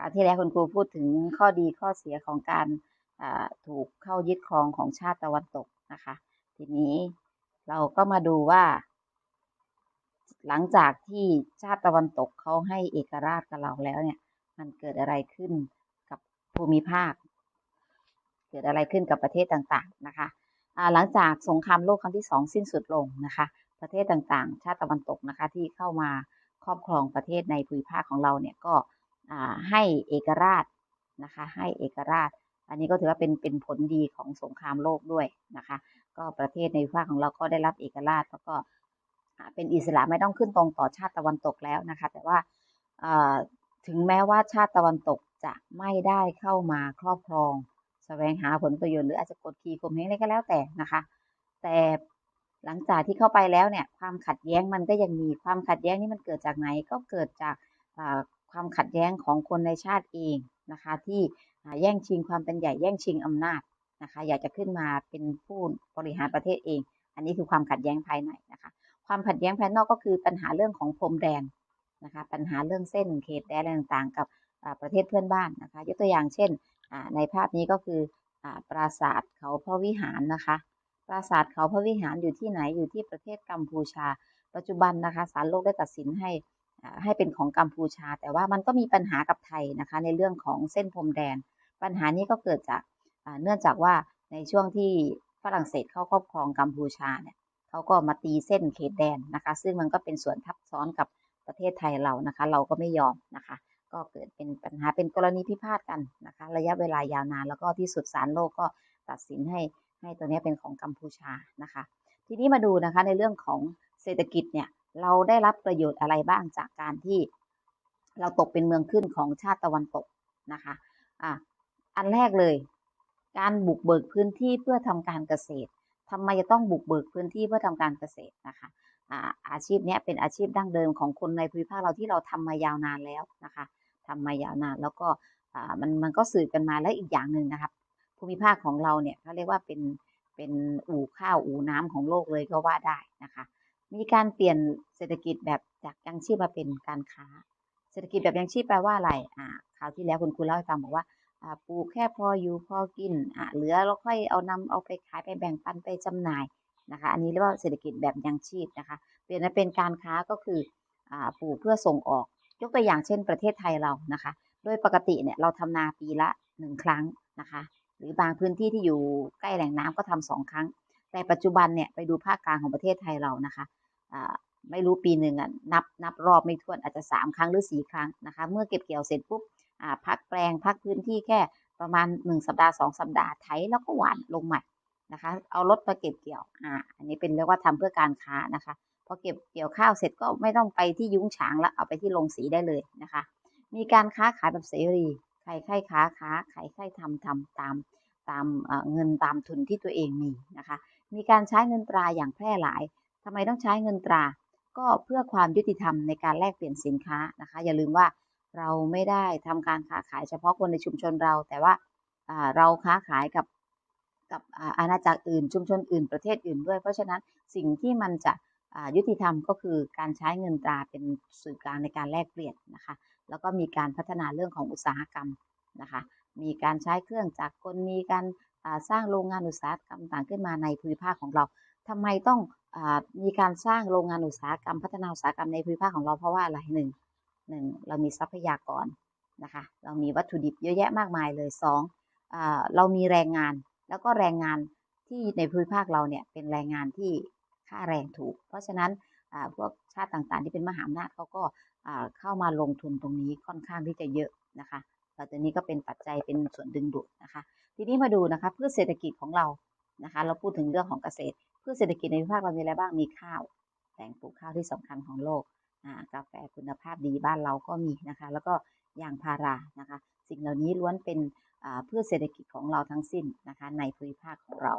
คราวที่แล้วคุณครูพูดถึงข้อดีข้อเสียของการถูกเข้ายึดครองของชาติตะวันตกนะคะ ทีนี้เราก็มาดูว่า หลังจากที่ชาติตะวันตกเขาให้เอกราชกับเราแล้วเนี่ย มันเกิดอะไรขึ้นกับภูมิภาค เกิดอะไรขึ้นกับประเทศต่างๆนะคะหลังจากสงครามโลกครั้งที่สองสิ้นสุดลงนะคะ ประเทศต่างๆ ชาติตะวันตกนะคะที่เข้ามาครอบครองประเทศในภูมิภาคของเราเนี่ยก็ ให้เอกราชนะคะ ให้เอกราช อันนี้ก็ถือว่าเป็นเป็นผลดีของสงครามโลกด้วยนะคะ ก็ประเทศในภูมิภาคของเราก็ได้รับเอกราชแล้วก็เป็นอิสระไม่ต้องขึ้นตรงต่อชาติตะวันตกแล้วนะคะ แต่ว่าถึงแม้ว่าชาติตะวันตกจะไม่ได้เข้ามาครอบครองแสวงหาผลประโยชน์หรืออาจจะกดขี่ข่มเหงอะไรก็แล้วแต่นะคะ แต่หลังจากที่เข้าไปแล้วเนี่ยความขัดแย้งมันก็ยังมีความขัดแย้งนี่มันเกิดจากไหนก็เกิดจาก ความขัดแย้งของคนในชาติเองนะคะ ที่แย่งชิงความเป็นใหญ่แย่งชิงอำนาจนะคะ อยากจะขึ้นมาเป็นผู้บริหารประเทศเอง อันนี้คือความขัดแย้งภายในนะคะ ความขัดแย้งภายนอกก็คือปัญหาเรื่องของพรมแดนนะคะ ปัญหาเรื่องเส้นเขตแดนอะไรต่างๆ กับประเทศเพื่อนบ้านนะคะ ยกตัวอย่างเช่นในภาพนี้ก็คืออปราสาทเขาพระวิหารนะคะ ปราสาทเขาพระวิหารอยู่ที่ไหนอยู่ที่ประเทศกัมพูชา ปัจจุบันนะคะศาลโลกได้ตัดสินให้ ให้เป็นของกัมพูชา แต่ว่ามันก็มีปัญหากับไทยนะคะ ในเรื่องของเส้นพรมแดน ปัญหานี้ก็เกิดจากเนื่องจากว่าในช่วงที่ฝรั่งเศสเข้าครอบครองกัมพูชาเนี่ยเขาก็มาตีเส้นเขตแดนนะคะ ซึ่งมันก็เป็นส่วนทับซ้อนกับประเทศไทยเรานะคะ เราก็ไม่ยอมนะคะ ก็เกิดเป็นปัญหาเป็นกรณีพิพาทกันนะคะ ระยะเวลายาวนานแล้วก็ที่สุดศาลโลกก็ตัดสินให้ให้ตัวนี้เป็นของกัมพูชานะคะ ทีนี้มาดูนะคะในเรื่องของเศรษฐกิจเนี่ย เราได้รับประโยชน์อะไรบ้างจากการที่เราตกเป็นเมืองขึ้นของชาติตะวันตกนะคะอะอันแรกเลย การบุกเบิกพื้นที่เพื่อทำการเกษตรทำไมจะต้องบุกเบิกพื้นที่เพื่อทำการเกษตรนะคะอาอาชีพนี้เป็นอาชีพดั้งเดิมของคนในภูมิภาคเราที่เราทำมายาวนานแล้วนะคะทำมายาวนานแล้วก็มันมันก็สืบกันมาแล้วอีกอย่างหนึ่งนะครับ ภูมิภาคของเราเนี่ยเขาเรียกว่าเป็นเป็นอู่ข้าวอู่น้ำของโลกเลยก็ว่าได้นะคะ มีการเปลี่ยนเศรษฐกิจแบบจากยังชีพมาเป็นการค้า เศรษฐกิจแบบยังชีพแปลว่าอะไรอ่าคราวที่แล้วคุณครูเล่าให้ฟังบอกว่าอ่าปลูกแค่พออยู่พอกินอ่าเหลือแล้วค่อยเอานำเอาไปขายไปแบ่งปันไปจำหน่ายนะคะอันนี้เรียกว่าเศรษฐกิจแบบยังชีพนะคะเปลี่ยนมาเป็นการค้าก็คืออ่าปลูกเพื่อส่งออก ยกตัวอย่างเช่นประเทศไทยเรานะคะ โดยปกติเนี่ยเราทำนาปีละหนึ่งครั้งนะคะ หรือบางพื้นที่ที่อยู่ใกล้แหล่งน้ำก็ทำสองครั้ง แต่ปัจจุบันเนี่ยไปดูภาคกลางของประเทศไทยเรานะคะไม่รู้ปีหนึ่งอะนับนับรอบไม่ถ้วนอาจจะสามครั้งหรือสี่ครั้งนะคะ เมื่อเก็บเกี่ยวเสร็จปุ๊บพักแปลงพักพื้นที่แค่ประมาณหนึ่งสัปดาห์สองสัปดาห์ไถแล้วก็หวานลงใหม่นะคะ เอารถมาเก็บเกี่ยวอ่าอันนี้เป็นเรียกว่าทำเพื่อการค้านะคะพอเก็บเกี่ยวข้าวเสร็จก็ไม่ต้องไปที่ยุ้งฉางแล้วเอาไปที่ลงสีได้เลยนะคะ มีการค้าขายแบบเสรีใครใครค้าค้าใครใครทำทำตาม ตามเอ่อเงินตามทุนที่ตัวเองมีนะคะ มีการใช้เงินตราอย่างแพร่หลายทำไมต้องใช้เงินตรา ก็เพื่อความยุติธรรมในการแลกเปลี่ยนสินค้านะคะ อย่าลืมว่าเราไม่ได้ทำการค้าขายเฉพาะคนในชุมชนเรา แต่ว่าอ่าเราค้าขายกับกับอาณาจักรอื่น ชุมชนอื่นประเทศอื่นด้วย เพราะฉะนั้นสิ่งที่มันจะยุติธรรมก็คือการใช้เงินตราเป็นสื่อกลางในการแลกเปลี่ยนนะคะ แล้วก็มีการพัฒนาเรื่องของอุตสาหกรรมนะคะ มีการใช้เครื่องจักรกลมีการสร้างโรงงานอุตสาหกรรมต่างขึ้นมาในภูมิภาคของเราทำไมต้องอมีการสร้างโรงงานอุตสาหกรรม พัฒนาอุตสาหกรรมในภูมิภาคของเราเพราะว่าอะไรหนึ่งหนึ่งเรามีทรัพยากรนะคะเรามีวัตถุดิบเยอะแยะมากมายเลยสองอเรามีแรงงานแล้วก็แรงงานที่ในภูมิภาคเราเนี่ยเป็นแรงงานที่ค่าแรงถูก เพราะฉะนั้นอ่าพวกชาติต่างๆ ที่เป็นมหาอำนาจเขาก็อ่าเข้ามาลงทุนตรงนี้ค่อนข้างที่จะเยอะนะคะ ตัวนี้ก็เป็นปัจจัยเป็นส่วนดึงดูดนะคะ ทีนี้มาดูนะคะพืชเศรษฐกิจของเรานะคะ เราพูดถึงเรื่องของเกษตรพืชเศรษฐกิจในภูมิภาคเรามีอะไรบ้างมีข้าวแหล่งปลูกข้าวที่สำคัญของโลกกาแฟคุณภาพดีบ้านเราก็มีนะคะ แล้วก็ยางพารานะคะ สิ่งเหล่านี้ล้วนเป็นพืชเศรษฐกิจของเราทั้งสิ้นนะคะ ในภูมิภาคของเรา